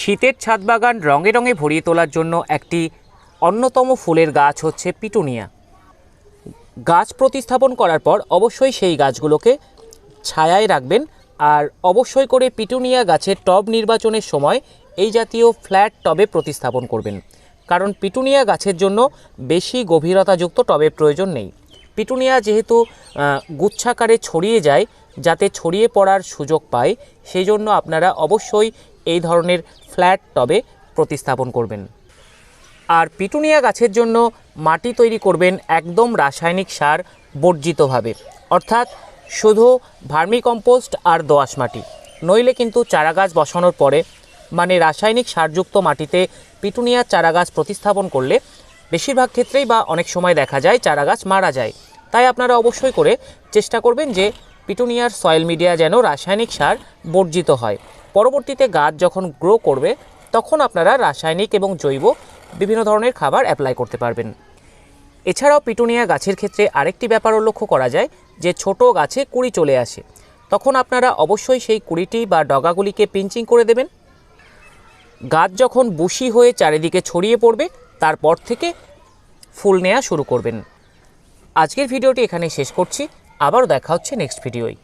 শীতের ছাদ বাগান রঙে রঙে ভরিয়ে তোলার জন্য একটি অন্যতম ফুলের গাছ হচ্ছে পিটুনিয়া। গাছ প্রতিস্থাপন করার পর অবশ্যই সেই গাছগুলোকে ছায়ায় রাখবেন আর অবশ্যই করে পিটুনিয়া গাছের টব নির্বাচনের সময় এই জাতীয় ফ্ল্যাট টবে প্রতিস্থাপন করবেন। কারণ পিটুনিয়া গাছের জন্য বেশি গভীরতাযুক্ত টবের প্রয়োজন নেই। পিটুনিয়া যেহেতু গুচ্ছাকারে ছড়িয়ে যায়, যাতে ছড়িয়ে পড়ার সুযোগ পায় সেই জন্য আপনারা অবশ্যই এই ধরনের ফ্ল্যাট টবে প্রতিস্থাপন করবেন। আর পিটুনিয়া গাছের জন্য মাটি তৈরি করবেন একদম রাসায়নিক সার বর্জিতভাবে। অর্থাৎ শুধু ভার্মিকম্পোস্ট আর দোআঁশ মাটি। নইলে কিন্তু চারাগাছ বসানোর পরে মানে রাসায়নিক সারযুক্ত মাটিতে পিটুনিয়ার চারাগাছ প্রতিস্থাপন করলে বেশিরভাগ ক্ষেত্রেই বা অনেক সময় দেখা যায় চারাগাছ মারা যায়। তাই আপনারা অবশ্যই করে চেষ্টা করবেন যে পিটুনিয়ার সয়েল মিডিয়া যেন রাসায়নিক সার বর্জিত হয়। পরবর্তীতে গাছ যখন গ্রো করবে, তখন আপনারা রাসায়নিক এবং জৈব বিভিন্ন ধরনের খাবার অ্যাপ্লাই করতে পারবেন। এছাড়াও পিটুনিয়া গাছের ক্ষেত্রে আরেকটি ব্যাপারও লক্ষ্য করা যায় যে ছোট গাছে কুড়ি চলে আসে। তখন আপনারা অবশ্যই সেই কুড়িটি বা ডগাগুলিকে পিঞ্চিং করে দেবেন। গাছ যখন বুশি হয়ে চারিদিকে ছড়িয়ে পড়বে, তারপর থেকে ফুল নেওয়া শুরু করবেন। আজকের ভিডিওটি এখানে শেষ করছি। আবারও দেখা হচ্ছে নেক্সট ভিডিওয়।